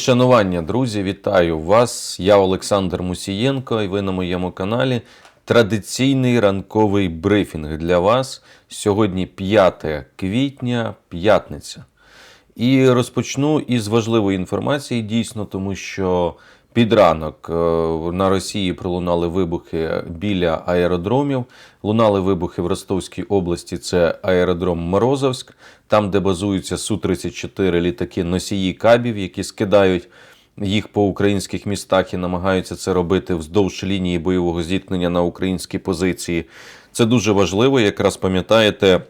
Шанування, друзі, вітаю вас. Я Олександр Мусієнко, і ви на моєму каналі. Традиційний ранковий брифінг для вас. Сьогодні 5 квітня, п'ятниця. І розпочну із важливої інформації, дійсно, тому що під ранок е, на Росії пролунали вибухи біля аеродромів. Лунали вибухи в Ростовській області. Це аеродром Морозовськ, там, де базуються Су-34 літаки носії кабів, які скидають їх по українських містах і намагаються це робити вздовж лінії бойового зіткнення на українські позиції. Це дуже важливо. Якраз пам'ятаєте.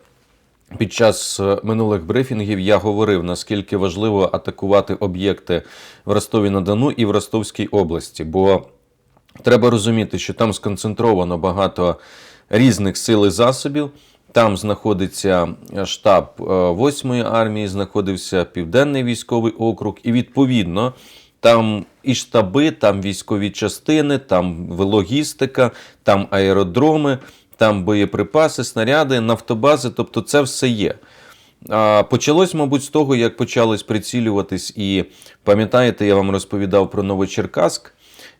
Під час е, минулих брифінгів я говорив, наскільки важливо атакувати об'єкти в Ростові на Дону і в Ростовській області, бо треба розуміти, що там сконцентровано багато різних сил і засобів. Там знаходиться штаб 8-ї армії, знаходився Південний військовий округ, і відповідно там і штаби, там військові частини, там логістика, там аеродроми там боєприпаси, снаряди, нафтобази, тобто це все є. Почалось, мабуть, з того, як почались прицілюватись, і пам'ятаєте, я вам розповідав про Новочеркаск,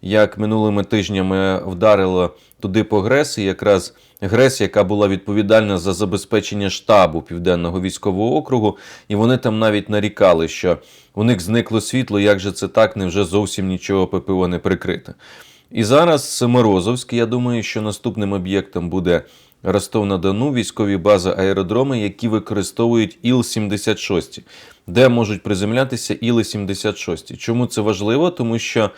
як минулими тижнями вдарило туди по ГРЕС, і якраз ГРЕС, яка була відповідальна за забезпечення штабу Південного військового округу, і вони там навіть нарікали, що у них зникло світло, як же це так, невже зовсім нічого ППО не прикрите. І зараз Морозовськ, я думаю, що наступним об'єктом буде Ростов-на-Дону, військові бази аеродроми, які використовують Іл-76, де можуть приземлятися Іли-76. Чому це важливо? Тому що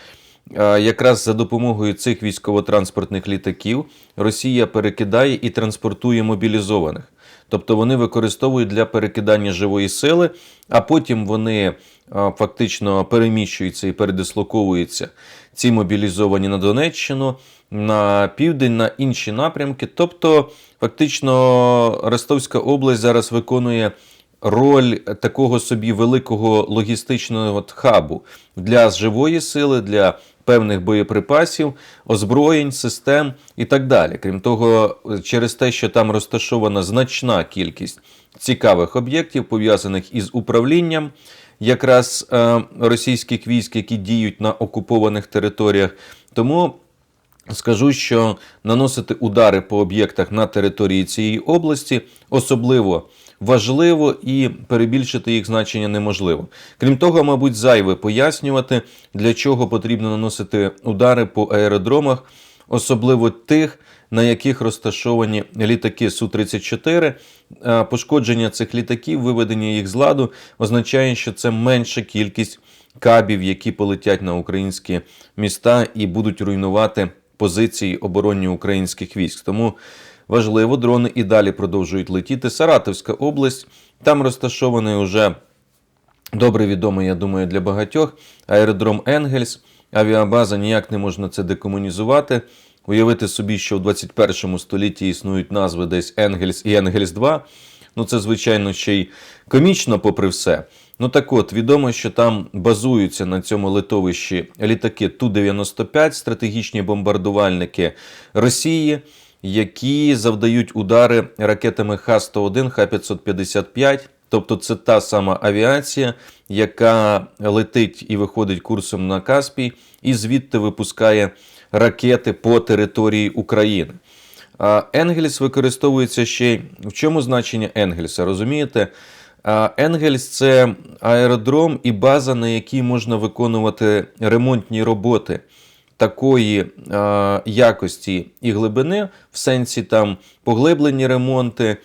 якраз за допомогою цих військово-транспортних літаків Росія перекидає і транспортує мобілізованих. Тобто вони використовують для перекидання живої сили, а потім вони фактично переміщуються і передислоковуються ці мобілізовані на Донеччину, на південь, на інші напрямки. Тобто, фактично, Ростовська область зараз виконує. Роль такого собі великого логістичного хабу для живої сили, для певних боєприпасів, озброєнь, систем і так далі. Крім того, через те, що там розташована значна кількість цікавих об'єктів, пов'язаних із управлінням якраз е, російських військ, які діють на окупованих територіях. Тому скажу, що наносити удари по об'єктах на території цієї області особливо. Важливо і перебільшити їх значення неможливо. Крім того, мабуть, зайве пояснювати, для чого потрібно наносити удари по аеродромах, особливо тих, на яких розташовані літаки Су-34. Пошкодження цих літаків, виведення їх з ладу, означає, що це менша кількість кабів, які полетять на українські міста і будуть руйнувати позиції оборонні українських військ. Тому важливо, дрони і далі продовжують летіти. Саратовська область там розташований уже добре відомий, я думаю, для багатьох аеродром Енгельс. Авіабаза ніяк не можна це декомунізувати. Уявити собі, що в 21 столітті існують назви десь Енгельс і Енгельс 2. Ну, це, звичайно, ще й комічно, попри все. Ну так от, відомо, що там базуються на цьому литовищі літаки Ту-95, стратегічні бомбардувальники Росії, які завдають удари ракетами Х-101, Х-555. Тобто це та сама авіація, яка летить і виходить курсом на Каспій, і звідти випускає ракети по території України. Енгельс використовується ще й в чому значення Енгельса? Розумієте? Енгельс це аеродром і база, на якій можна виконувати ремонтні роботи такої якості і глибини, в сенсі там поглиблені ремонти,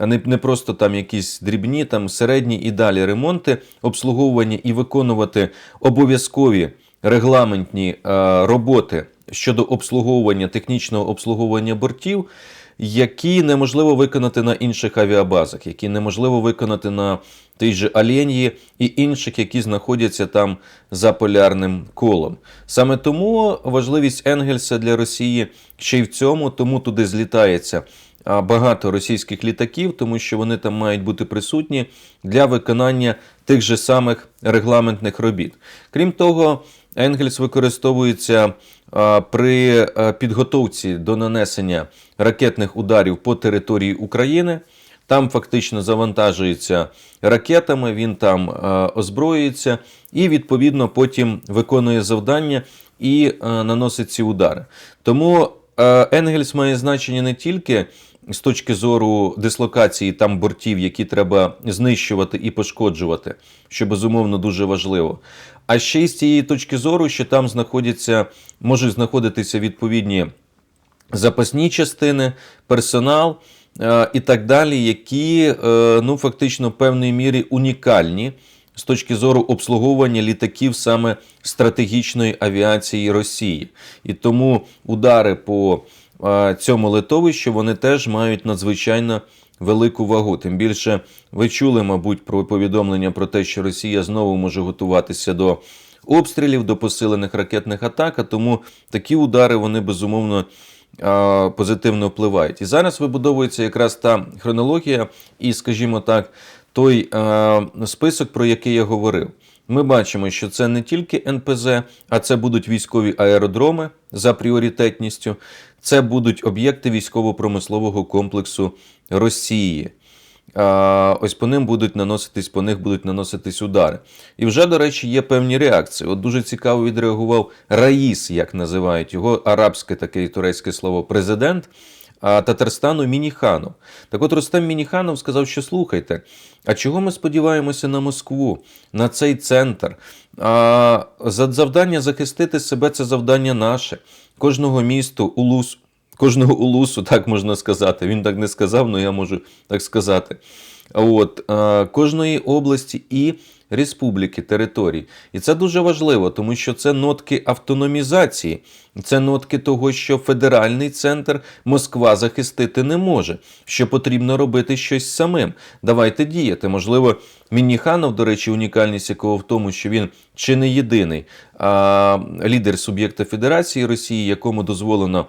не просто там якісь дрібні, там середні і далі ремонти, обслуговування і виконувати обов'язкові регламентні роботи щодо обслуговування технічного обслуговування бортів, які неможливо виконати на інших авіабазах, які неможливо виконати на тій же Аленії і інших, які знаходяться там за полярним колом. Саме тому важливість Енгельса для Росії ще й в цьому, тому туди злітається. Багато російських літаків, тому що вони там мають бути присутні для виконання тих же самих регламентних робіт. Крім того, Енгельс використовується при підготовці до нанесення ракетних ударів по території України. Там фактично завантажується ракетами, він там е, озброюється і відповідно потім виконує завдання і е, наносить ці удари. Тому е, Енгельс має значення не тільки з точки зору дислокації там бортів, які треба знищувати і пошкоджувати, що безумовно дуже важливо. А ще й з цієї точки зору, що там знаходяться, можуть знаходитися відповідні запасні частини, персонал е, і так далі, які е, ну, фактично в певній мірі унікальні з точки зору обслуговування літаків саме стратегічної авіації Росії. І тому удари по е, цьому литовищу вони теж мають надзвичайно велику вагу. Тим більше ви чули, мабуть, про повідомлення про те, що Росія знову може готуватися до обстрілів, до посилених ракетних атак, а тому такі удари вони безумовно позитивно впливають. І зараз вибудовується якраз та хронологія, і, скажімо так, той список, про який я говорив. Ми бачимо, що це не тільки НПЗ, а це будуть військові аеродроми за пріоритетністю, це будуть об'єкти військово-промислового комплексу Росії. Ось по ним будуть наноситись, по них будуть наноситись удари. І вже, до речі, є певні реакції. От дуже цікаво відреагував Раїс, як називають його арабське таке і турецьке слово президент. Татарстану Мініханов. Так от Рустем Мініханов сказав, що слухайте, а чого ми сподіваємося на Москву, на цей центр? А, за- Завдання захистити себе це завдання наше. Кожного місту, улус, кожного улусу, так можна сказати. Він так не сказав, але я можу так сказати. От, кожної області і республіки, територій. І це дуже важливо, тому що це нотки автономізації, це нотки того, що федеральний центр Москва захистити не може, що потрібно робити щось самим. Давайте діяти. Можливо, Мінніханов, до речі, унікальність якого в тому, що він чи не єдиний а, лідер суб'єкта Федерації Росії, якому дозволено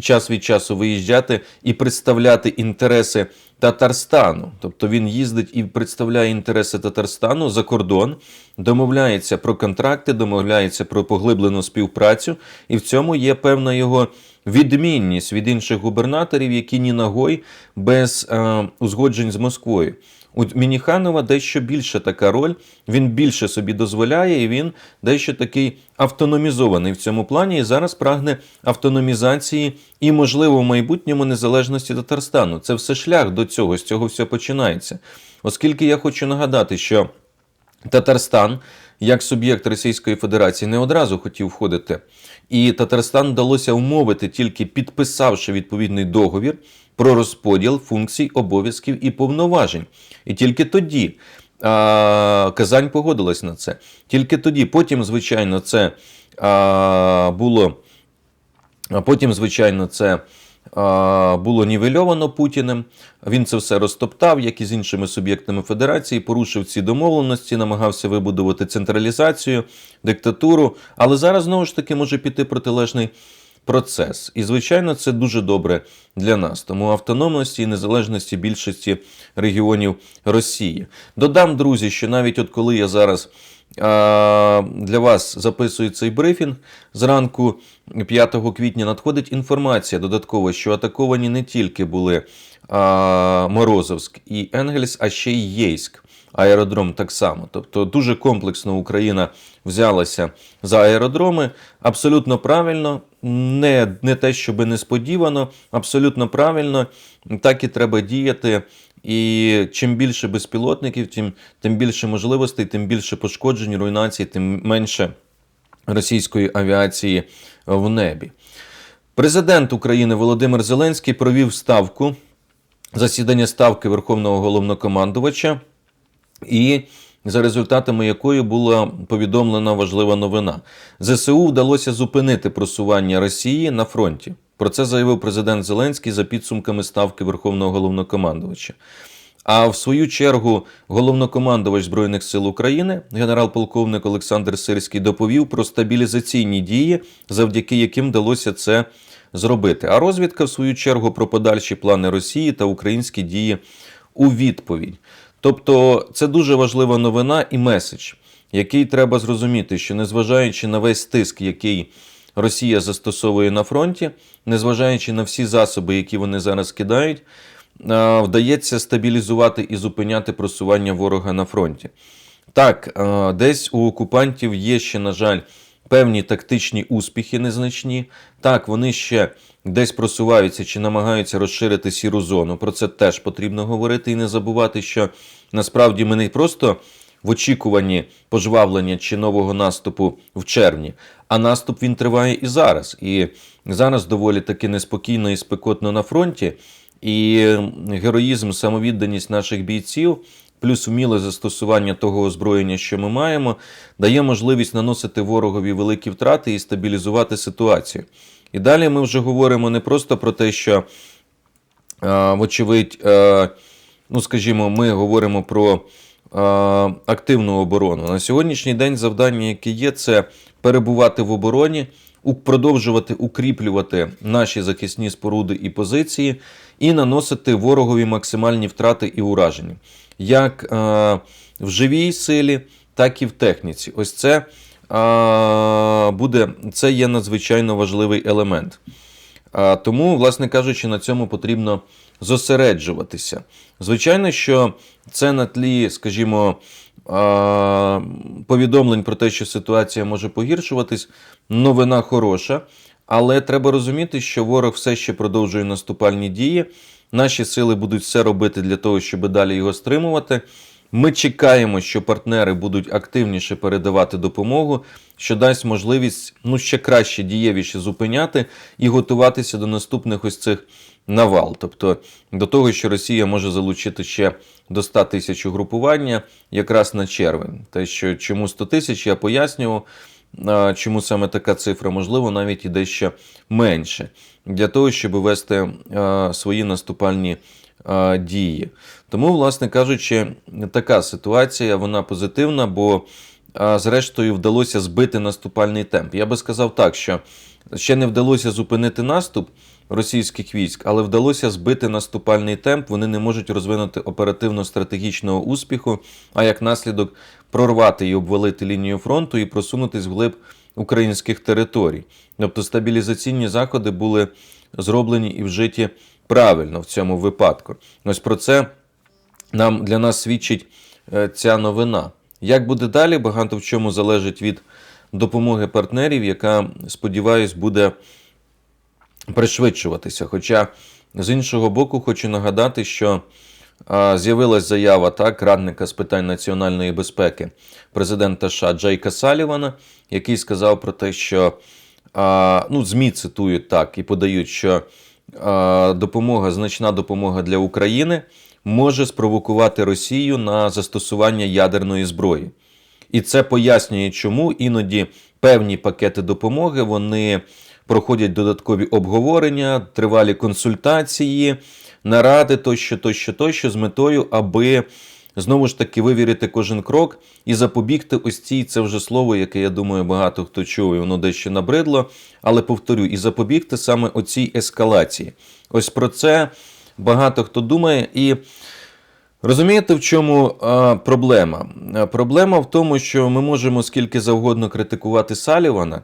час від часу виїжджати і представляти інтереси Татарстану. Тобто він їздить і представляє інтереси Татарстану за кордон, домовляється про контракти, домовляється про поглиблену співпрацю, і в цьому є певна його відмінність від інших губернаторів, які ні ногой без е, узгоджень з Москвою. У Мініханова дещо більше така роль, він більше собі дозволяє, і він дещо такий автономізований в цьому плані. І зараз прагне автономізації і, можливо, в майбутньому незалежності Татарстану. Це все шлях до цього, з цього все починається. Оскільки я хочу нагадати, що Татарстан, як суб'єкт Російської Федерації, не одразу хотів входити. І Татарстан вдалося умовити, тільки підписавши відповідний договір про розподіл функцій, обов'язків і повноважень. І тільки тоді а, Казань погодилась на це. Тільки тоді, потім, звичайно, це а, було. А потім, звичайно, це було нівельовано Путіним. Він це все розтоптав, як і з іншими суб'єктами Федерації, порушив ці домовленості, намагався вибудувати централізацію, диктатуру. Але зараз знову ж таки може піти протилежний процес. І, звичайно, це дуже добре для нас. Тому автономності і незалежності більшості регіонів Росії. Додам, друзі, що навіть от коли я зараз. Для вас записую цей брифінг. Зранку 5 квітня надходить інформація додаткова, що атаковані не тільки були Морозовськ і Енгельс, а ще й Єйськ. Аеродром так само. Тобто дуже комплексно Україна взялася за аеродроми. Абсолютно правильно, не, не те, щоб несподівано, абсолютно правильно, так і треба діяти. І чим більше безпілотників, тим, тим більше можливостей, тим більше пошкоджень, руйнацій, тим менше російської авіації в небі. Президент України Володимир Зеленський провів ставку, засідання ставки Верховного головнокомандувача, і за результатами якої була повідомлена важлива новина. ЗСУ вдалося зупинити просування Росії на фронті. Про це заявив президент Зеленський за підсумками ставки Верховного головнокомандувача. А в свою чергу головнокомандувач Збройних сил України, генерал-полковник Олександр Сирський, доповів про стабілізаційні дії, завдяки яким вдалося це зробити. А розвідка, в свою чергу, про подальші плани Росії та українські дії у відповідь. Тобто, це дуже важлива новина і меседж, який треба зрозуміти, що незважаючи на весь тиск, який Росія застосовує на фронті, незважаючи на всі засоби, які вони зараз кидають, е, вдається стабілізувати і зупиняти просування ворога на фронті. Так, е, десь у окупантів є ще, на жаль, певні тактичні успіхи незначні. Так, вони ще десь просуваються чи намагаються розширити сіру зону. Про це теж потрібно говорити і не забувати, що насправді ми не просто в очікуванні пожвавлення чи нового наступу в червні, а наступ він триває і зараз. І зараз доволі таки неспокійно і спекотно на фронті. І героїзм, самовідданість наших бійців, плюс вміле застосування того озброєння, що ми маємо, дає можливість наносити ворогові великі втрати і стабілізувати ситуацію. І далі ми вже говоримо не просто про те, що, вочевидь, ну скажімо, ми говоримо про активну оборону. На сьогоднішній день завдання, яке є, це перебувати в обороні, продовжувати укріплювати наші захисні споруди і позиції, і наносити ворогові максимальні втрати і ураження, як е, в живій силі, так і в техніці. Ось це е, буде це є надзвичайно важливий елемент. А, Тому, власне кажучи, на цьому потрібно зосереджуватися. Звичайно, що це на тлі, скажімо, повідомлень про те, що ситуація може погіршуватись, новина хороша. Але треба розуміти, що ворог все ще продовжує наступальні дії. Наші сили будуть все робити для того, щоб далі його стримувати. Ми чекаємо, що партнери будуть активніше передавати допомогу, що дасть можливість ну, ще краще, дієвіше зупиняти і готуватися до наступних ось цих навал. Тобто до того, що Росія може залучити ще до 100 тисяч угрупування якраз на червень. Те, що чому 100 тисяч, я пояснював. Чому саме така цифра? Можливо, навіть і дещо менше. Для того, щоб вести свої наступальні дії. Тому, власне кажучи, така ситуація вона позитивна, бо зрештою вдалося збити наступальний темп. Я би сказав так, що ще не вдалося зупинити наступ російських військ, але вдалося збити наступальний темп. Вони не можуть розвинути оперативно-стратегічного успіху, а як наслідок прорвати і обвалити лінію фронту і просунутись вглиб українських територій. Тобто стабілізаційні заходи були зроблені і вжиті правильно в цьому випадку. Ось про це нам для нас свідчить е, ця новина. Як буде далі, багато в чому залежить від допомоги партнерів, яка, сподіваюсь, буде пришвидшуватися. Хоча, з іншого боку, хочу нагадати, що з'явилась заява так, радника з питань національної безпеки президента США Джейка Салівана, який сказав про те, що ну, ЗМІ цитують так і подають, що допомога, значна допомога для України може спровокувати Росію на застосування ядерної зброї. І це пояснює, чому іноді певні пакети допомоги вони проходять додаткові обговорення, тривалі консультації, наради тощо, тощо, тощо з метою, аби знову ж таки вивірити кожен крок і запобігти ось цій, це вже слово, яке я думаю, багато хто чув, і воно дещо набридло. Але повторю, і запобігти саме оцій ескалації. Ось про це багато хто думає і. Розумієте, в чому а, проблема? Проблема в тому, що ми можемо скільки завгодно критикувати Салівана,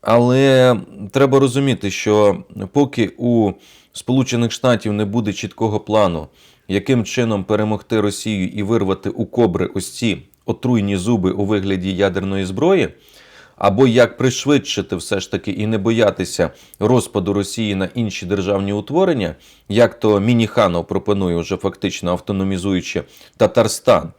але треба розуміти, що поки у Сполучених Штатів не буде чіткого плану, яким чином перемогти Росію і вирвати у кобри ось ці отруйні зуби у вигляді ядерної зброї, або як пришвидшити все ж таки і не боятися розпаду Росії на інші державні утворення, як то Мініханов пропонує вже фактично автономізуючи Татарстан,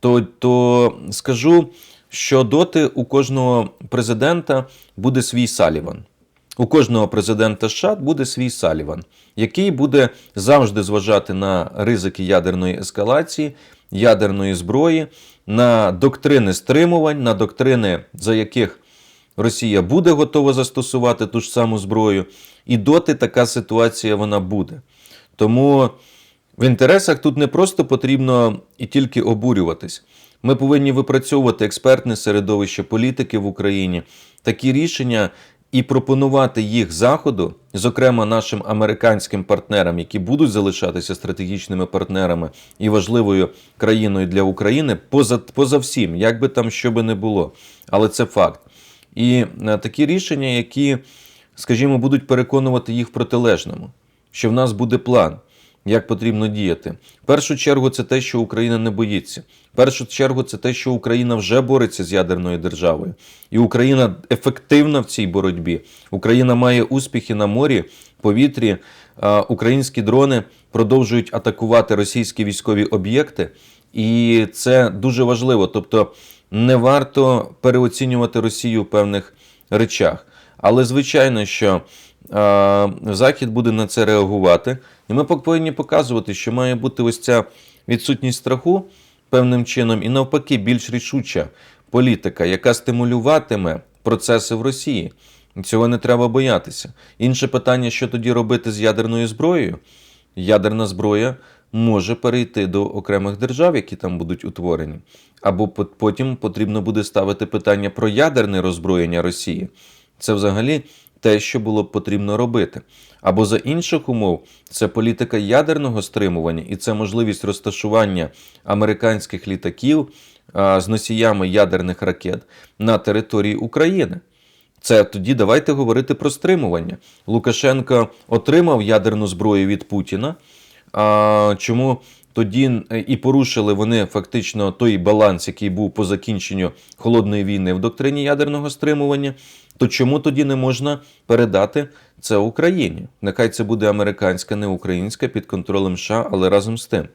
то, то скажу, що доти у кожного президента буде свій Саліван. У кожного президента США буде свій Саліван, який буде завжди зважати на ризики ядерної ескалації, ядерної зброї, на доктрини стримувань, на доктрини, за яких Росія буде готова застосувати ту ж саму зброю, і доти така ситуація вона буде. Тому в інтересах тут не просто потрібно і тільки обурюватись. Ми повинні випрацьовувати експертне середовище політики в Україні, такі рішення і пропонувати їх заходу, зокрема нашим американським партнерам, які будуть залишатися стратегічними партнерами і важливою країною для України, поза, поза всім, як би там що би не було. Але це факт. І е, такі рішення, які, скажімо, будуть переконувати їх в протилежному, що в нас буде план. Як потрібно діяти. В першу чергу, це те, що Україна не боїться. В першу чергу, це те, що Україна вже бореться з ядерною державою, і Україна ефективна в цій боротьбі. Україна має успіхи на морі, повітрі. Українські дрони продовжують атакувати російські військові об'єкти, і це дуже важливо. Тобто не варто переоцінювати Росію в певних речах. Але звичайно, що е, Захід буде на це реагувати, і ми повинні показувати, що має бути ось ця відсутність страху певним чином, і навпаки, більш рішуча політика, яка стимулюватиме процеси в Росії. Цього не треба боятися. Інше питання, що тоді робити з ядерною зброєю. Ядерна зброя може перейти до окремих держав, які там будуть утворені. Або потім потрібно буде ставити питання про ядерне роззброєння Росії. Це взагалі те, що було потрібно робити. Або за інших умов, це політика ядерного стримування, і це можливість розташування американських літаків з носіями ядерних ракет на території України. Це тоді давайте говорити про стримування. Лукашенко отримав ядерну зброю від Путіна. А чому тоді е, і порушили вони фактично той баланс, який був по закінченню холодної війни в доктрині ядерного стримування? То чому тоді не можна передати це Україні? Нехай це буде американська, не українська під контролем США, але разом з тим.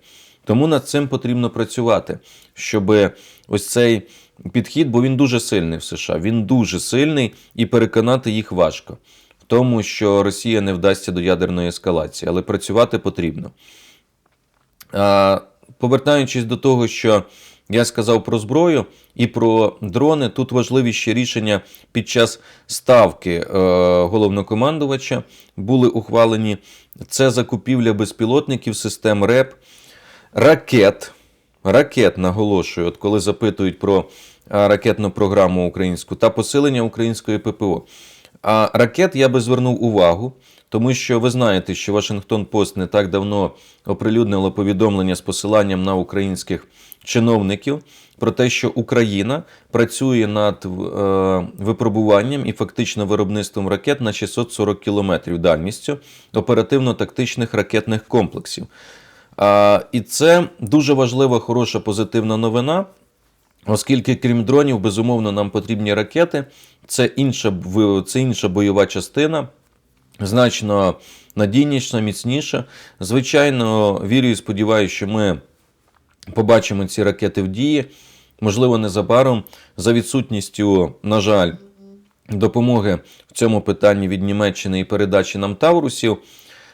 Тому над цим потрібно працювати, щоб ось цей підхід, бо він дуже сильний в США. Він дуже сильний і переконати їх важко в тому, що Росія не вдасться до ядерної ескалації, але працювати потрібно. Повертаючись до того, що я сказав про зброю і про дрони, тут важливі ще рішення під час ставки е, головнокомандувача були ухвалені. Це закупівля безпілотників, систем РЕП, ракет. Ракет наголошую, от коли запитують про ракетну програму українську та посилення української ППО. А ракет я би звернув увагу, тому що ви знаєте, що Вашингтон Пост не так давно оприлюднило повідомлення з посиланням на українських чиновників про те, що Україна працює над е, випробуванням і фактично виробництвом ракет на 640 кілометрів дальністю оперативно-тактичних ракетних комплексів. І це дуже важлива, хороша позитивна новина. Оскільки, крім дронів, безумовно, нам потрібні ракети, це інша, це інша бойова частина, значно надійніша, міцніша. Звичайно, вірю і сподіваюся, що ми побачимо ці ракети в дії. Можливо, незабаром, за відсутністю, на жаль, допомоги в цьому питанні від Німеччини і передачі нам Таврусів,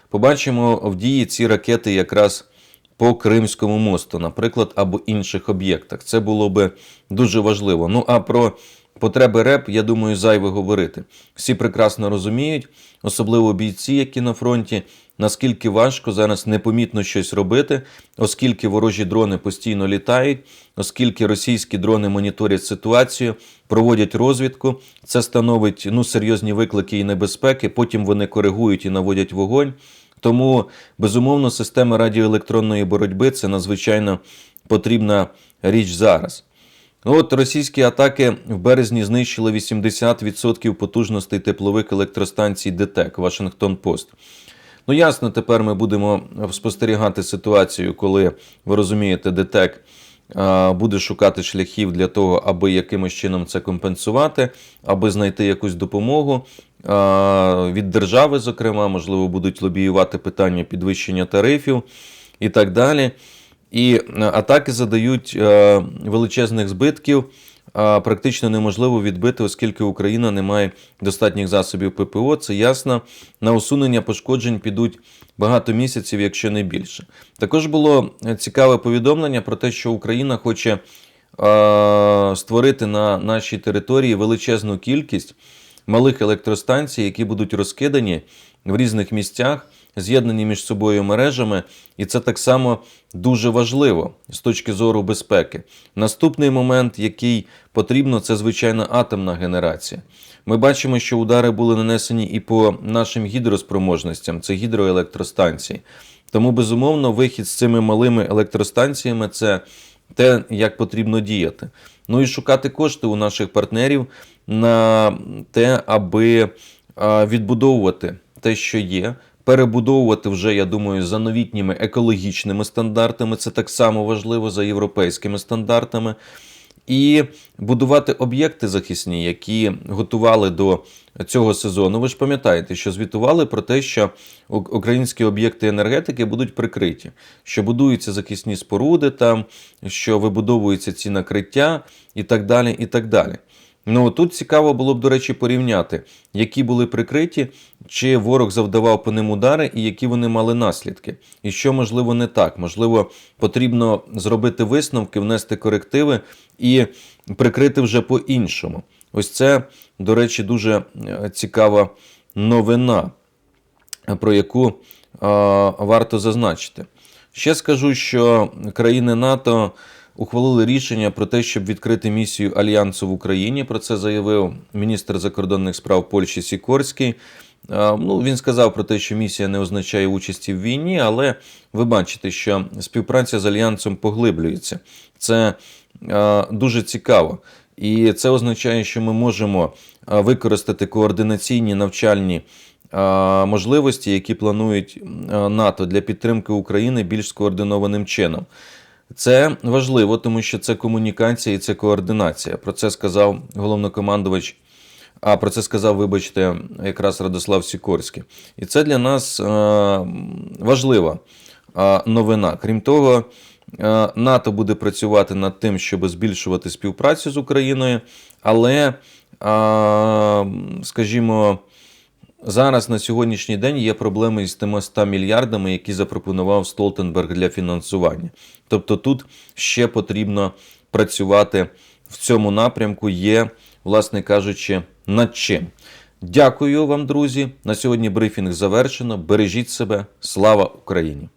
побачимо в дії ці ракети якраз по Кримському мосту, наприклад, або інших об'єктах. Це було би дуже важливо. Ну а про потреби РЕП, я думаю, зайве говорити. Всі прекрасно розуміють, особливо бійці, які на фронті, наскільки важко зараз непомітно щось робити, оскільки ворожі дрони постійно літають, оскільки російські дрони моніторять ситуацію, проводять розвідку. Це становить ну, серйозні виклики і небезпеки. Потім вони коригують і наводять вогонь. Тому, безумовно, система радіоелектронної боротьби це надзвичайно потрібна річ зараз. Ну, От російські атаки в березні знищили 80% потужностей теплових електростанцій ДТЕК Вашингтон Пост. Ну, ясно, тепер ми будемо спостерігати ситуацію, коли ви розумієте, ДТЕК буде шукати шляхів для того, аби якимось чином це компенсувати, аби знайти якусь допомогу від держави, зокрема, можливо, будуть лобіювати питання підвищення тарифів і так далі. І е, атаки задають е, величезних збитків. Практично неможливо відбити, оскільки Україна не має достатніх засобів ППО. Це ясно. На усунення пошкоджень підуть багато місяців, якщо не більше. Також було е, цікаве повідомлення про те, що Україна хоче створити на нашій території величезну кількість малих електростанцій, які будуть розкидані в різних місцях, з'єднані між собою мережами, і це так само дуже важливо з точки зору безпеки. Наступний момент, який потрібно, це звичайно атомна генерація. Ми бачимо, що удари були нанесені і по нашим гідроспроможностям, це гідроелектростанції. Тому, безумовно, вихід з цими малими електростанціями це те, як потрібно діяти. Ну і шукати кошти у наших партнерів на те, аби відбудовувати те, що є, перебудовувати вже, я думаю, за новітніми екологічними стандартами. Це так само важливо за європейськими стандартами. І будувати об'єкти захисні, які готували до цього сезону. Ви ж пам'ятаєте, що звітували про те, що українські об'єкти енергетики будуть прикриті, що будуються захисні споруди, там, що вибудовуються ці накриття і так далі. і так далі. Ну тут цікаво було б, до речі, порівняти, які були прикриті, чи ворог завдавав по ним удари, і які вони мали наслідки. І що можливо не так. Можливо, потрібно зробити висновки, внести корективи і прикрити вже по-іншому. Ось це, до речі, дуже е, цікава новина, про яку е, варто зазначити. Ще скажу, що країни НАТО ухвалили рішення про те, щоб відкрити місію альянсу в Україні. Про це заявив міністр закордонних справ Польщі Сікорський. Ну, він сказав про те, що місія не означає участі в війні, але ви бачите, що співпраця з альянсом поглиблюється. Це дуже цікаво. І це означає, що ми можемо використати координаційні навчальні можливості, які планують НАТО для підтримки України більш скоординованим чином. Це важливо, тому що це комунікація і це координація. Про це сказав головнокомандувач. А про це сказав, вибачте, якраз Радослав Сікорський. І це для нас е, важлива е, новина. Крім того, е, НАТО буде працювати над тим, щоб збільшувати співпрацю з Україною, але, скажімо, Зараз на сьогоднішній день є проблеми із тими 100 мільярдами, які запропонував Столтенберг для фінансування. Тобто тут ще потрібно працювати в цьому напрямку, є, власне кажучи, над чим. Дякую вам, друзі. На сьогодні брифінг завершено. Бережіть себе. Слава Україні!